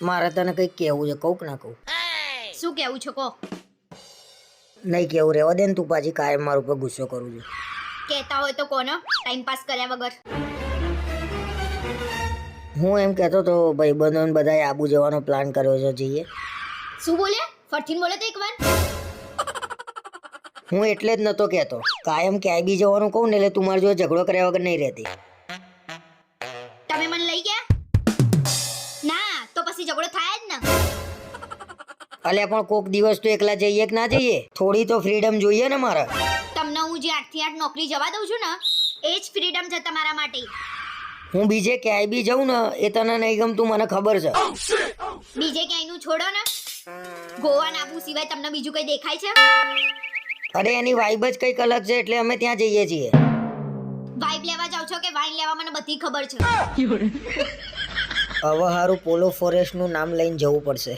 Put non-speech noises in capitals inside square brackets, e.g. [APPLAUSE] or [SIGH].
મારે તને કંઈક કહેવું છે કહું કે ના કહું. શું કેવું છે કો નહીં કેવું રહેવા દે ને તું પાછી કાયમ મારું ઉપર ગુસ્સો કરું છું. કહેતા હોય તો કોનો? ટાઈમ પાસ કર્યા વગર. હું એમ કહેતો તો ભાઈબંધોને બધાએ આબુ જવાનો પ્લાન કર્યો છે જઈએ. શું બોલે? ફરથીન બોલે તો એકવાર. હું એટલે જ નહોતો કહેતો. કાયમ ક્યાંય બી જવાનું કહું ને એટલે તું મારી જોડે ઝઘડો કર્યા વગર નહીં રહેતી. તમે મને લઈ ગયા? પછી ઝઘડો થાય જ ને. અલ્યા પણ કોક દિવસ તો એકલા જઈએ કે ના જઈએ? થોડી તો ફ્રીડમ જોઈએ ને મારે. તમને હું જે આઠથી આઠ નોકરી જવા દઉં છું ને એ જ ફ્રીડમ છે તમારા માટે. હું બીજે ક્યાંય બી જાઉં ને એ તને નહીં ગમતું મને ખબર છે. બીજે ક્યાંયનું છોડો ને. ગોવા ને આબુ સિવાય તમને બીજું કઈ દેખાય છે? અરે એની વાઇબ જ કંઈક અલગ છે એટલે અમે ત્યાં જઈએ છીએ. વાઇબ લેવા જાવ છો કે વાઇન લેવા મને બધી ખબર છે. [LAUGHS] હવે પોલો ફોરેસ્ટનું નામ લઈને જવું પડશે.